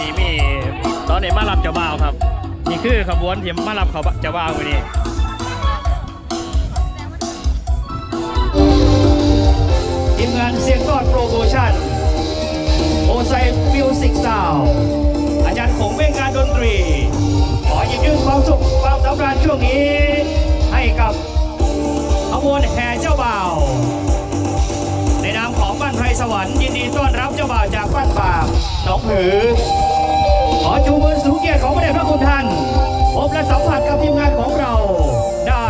นี้มีตอนนี้มารับเจ้าบ่าวครับ นี่คือขบวนที่มารับเขาเจ้าบ่าววันนี้ทีมงานเสียงกอดโปรโมชั่นโอไซมิวสิกซาวอาจารย์คงเว่งงานดนตรี ขอยินยืนความสุขความสำราญช่วงนี้ ให้กับขบวนแห่เจ้าบ่าวในนามของบ้านไพรสวรรค์ยินดีต้อนรับเจ้าบ่าวจากบ้านป่าหนองผือ อจูมือสูงเกียรติของพระเดชพระคุณท่านพบและสัมผัสกับทีมงานของเราได้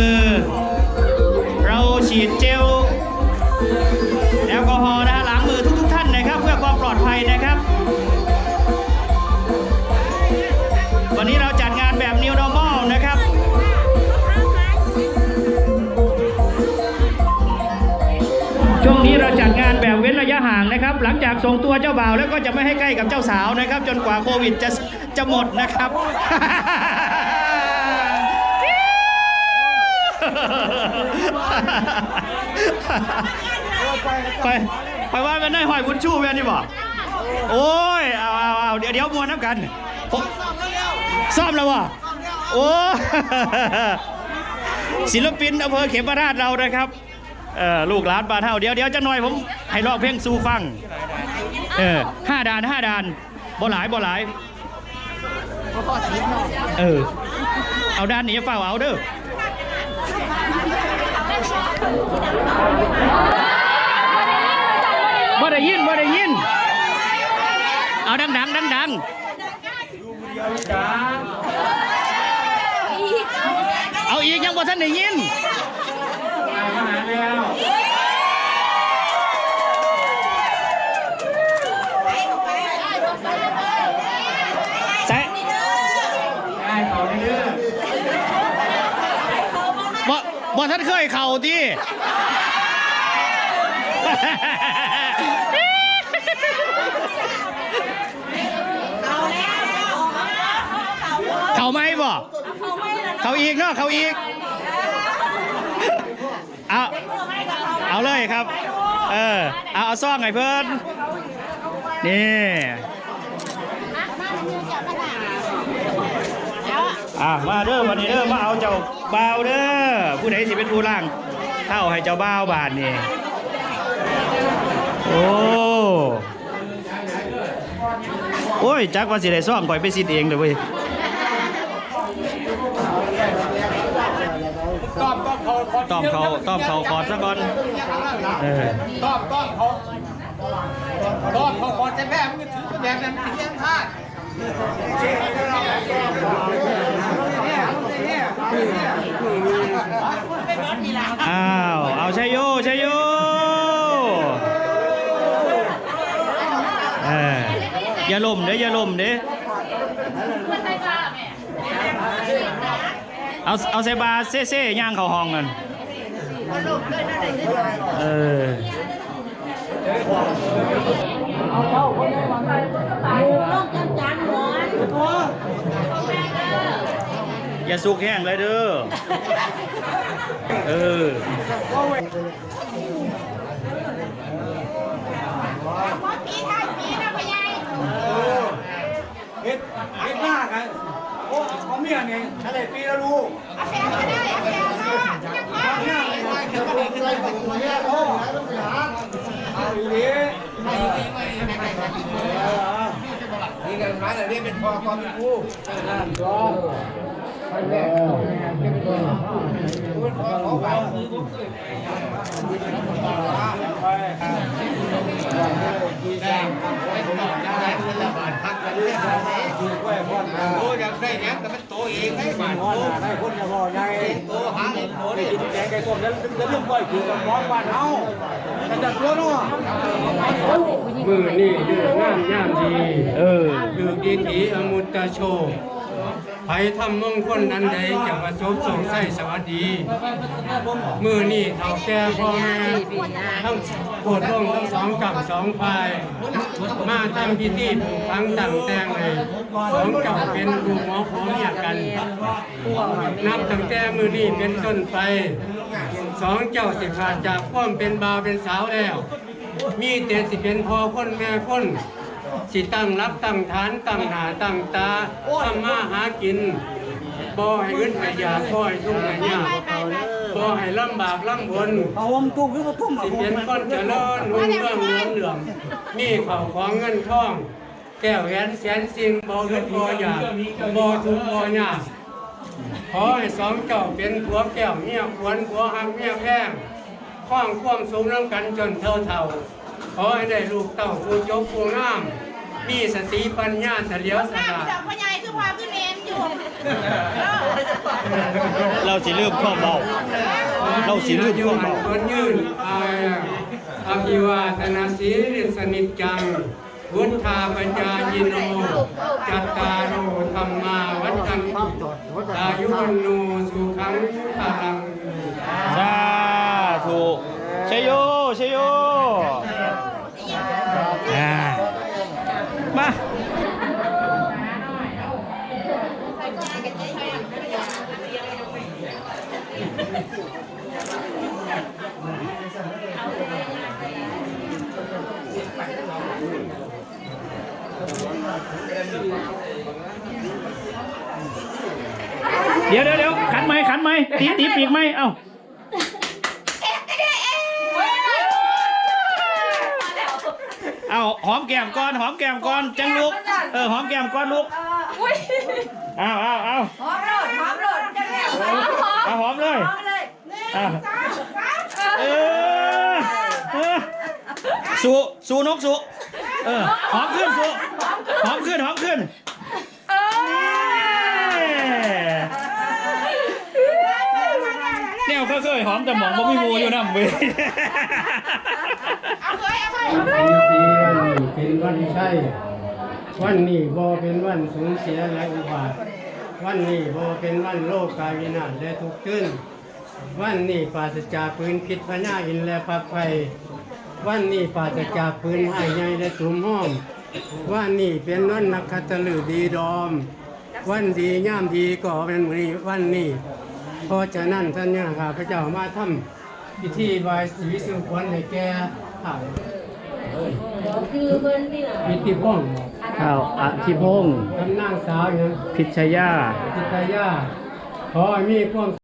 ือ เราฉีดเจลแอลกอฮอล์นะฮะล้างมือทุกๆท่านนะครับ เพื่อความปลอดภัยนะครับ วันนี้เราจัดงานแบบ New Normal นะครับ ช่วงนี้เราจัดงานแบบเว้นระยะห่างนะครับ หลังจากส่งตัวเจ้าบ่าวแล้วก็จะไม่ให้ใกล้กับเจ้าสาวนะครับ จนกว่าโควิดจะจะหมดนะครับ ไปไปว่าเป็นได้หอยบุญชูแม่นี่บอกโอ้ยเอาเอาเอาเดี๋ยวเดี๋ยวมวนน้ำกันผมซ่อมแล้ววะโอ้ศิลปินอำเภอเขมราชเรานะครับเออลูกหลานบ้านเฮาเดี๋ยวเดี๋ยวจะหน่อยผมให้ร้องเพลงสู่ฟังเออห้าดานห้าดานบ่หลายบ่หลายเออเอาด้านนี้เฝ้าเอาเด้อ บ่ได้ยินบ่ได้ยิน เอาดังดังดังดังเอาอีกยังบ่ทันได้ยินไปหาแมวช่ บ่ท่านเคยเข่าที่เขาไหมบ่เขาอีกเนาะเขาอีก เอา เอาเลยครับ เออ เอาเอาซ่องไงเพิ่อนนี่ อะมาเด้อวันนี้เด้อมาเอาเจ้าบ่าวเด้อผู้ใดสิเป็นผู้ล่างเท่าให้เจ้าบ่าวบาทนี่โอ้โอ้ยจักว่าสิได้ซ่องก่อยไปสิเองเด้อเว้ยตอบตอบเขาต้อมเขาต้อมเขาขอซะก่อนเออตอบตอบเขาตอบเขาขอจะแม่มึงถือแบบนั้นถึงยังพลาด อ้าว เอาชัยโยชัยโยเอออย่าล่มเด้ออย่าล่มเด้อเอาเอาเซบาเซ่เซ่ย่างเขาห้องกันเออ อย่าสุกแห้งเลยเด้อ เออเฮ็ดเฮ็ดหน้ากันโอ้เขาเมียเนี่ยอะไรปีละลูกเนี่ยเดี๋ยวไปใส่ถุงเนี่ยโอ้เอาอยู่ดีนี่กันมาแต่นี่เป็นพ่อความเป็นผู้นั่นก็ เป็นพ่อเขาไปโอ้ยได้เนี้ยแต่เป็นโตเองให้บ้านโตให้คนจะพอไงโตหาเงินโตได้กินแกงไก่ต้มแล้วแล้วลืมบ่อยคือกับร้องบ้านเฮาแต่จัดตัวเนาะมือนี่ดื้องามย่ามดี เออดื้อดีดีอมุตตะโช ไผทำมงคลนั้นใดจะประสบสงไส้สวัสดี มือนี่เท่าแก่พ่อแม่ทั้งปวดร่งทั้งสองกับสองฝ่าย มาทำพิธีปลูกฝังตั้งแต่งเลยสองเจ้าเป็นลูหมอผัวเมียกัน นับตั้งแต่มือนี่เป็นต้นไป สองเจ้าสิขาดจากความเป็นบาวเป็นสาวแล้ว มีแต่สิเป็นพ่อคนแม่คน สิตั้งรับตั้งฐานตั้งหน้าตั้งตาทำมาหากินบ่ให้อึดให้อยากบ่ให้ทุกข์ให้ยากบ่ให้ลำบากลำบนเอาวมตุ้มขึ้นมาตุ้มสิเป็นคนเจริญรุ่งเรืองเหลืองเหลืองมีข้าวของเงินทอง แก้วแหวนแสนสิ่งบ่อึดบ่อยากบ่ทุกข์บ่ยากขอให้สองเจ้าเป็นผัวแก้วเมียขวนผัวหักเมียแพงข้องความสูงน้ำกันจนเท่าเท่าๆขอให้ได้ลูกเต้าผู้ยกผู้งาม มีสติปัญญาเฉลียวสข้าลาดจากพ่อใหญ่คือพาขึ้นเมนอยู่เราสิลืมข้อเบาเราสิลืมอยู่ข้อหันเบา คนยืนอายอภิวาทนาสีริสนิจจังวุฒาปัญญายิโน จัตตาโรธรรมาวัฏันติอายุวันโนสุขังพลัง สาธุชัยโยชัยโยอ่ามา เดี๋ยวเดี๋ยวเดี๋ยวขันไหมขันไหมตีตีปีกไหมเอ้าเเอาหอมแก้มก่อนหอมแก้มก่อนจังลุกเออหอมแก้มก่อนลุกอุ้ยเอาเอาเอาหอมโหลดหอมโหลดจะแล้วหอมหอมเอาหอมเลยหอมเลยหนึ่งอะสองสามเออเออสู้สู้นกสู้เออหอมขึ้นสู้ หอมขึ้นหอมขึ้นเออนี่แนวเคยๆหอมแต่หมองบ่มีหมูอยู่นำเว้ยเอาเคยเอาเคยปีวันนี้เป็นวันใช่วันนี้บ่เป็นวันสูญเสียและอุบาท วันนี้บ่เป็นวันโลกกาวินาศและทุกข์ขึ้น วันนี้ปราศจากปืนพิษพญาอินและพักไฟวันนี้ปราศจากปืนให้ใหญ่และตุ่มห้อม วันนี้เป็นวันนักขัตฤกษ์ดีดอม วันดีย่ามดีก็เป็นมื้อนี้วันนี้เพราะฉะนั้นท่านเนี่ยข้าพเจ้ามาทำพิธีบายสีสุขวัญให้แก่ข้าคือเพิ่นนี่ล่ะพิธีพ้องข้าวอธิพงศ์กำนางสาวอย่างพิชยาพิทยาขอให้มีความ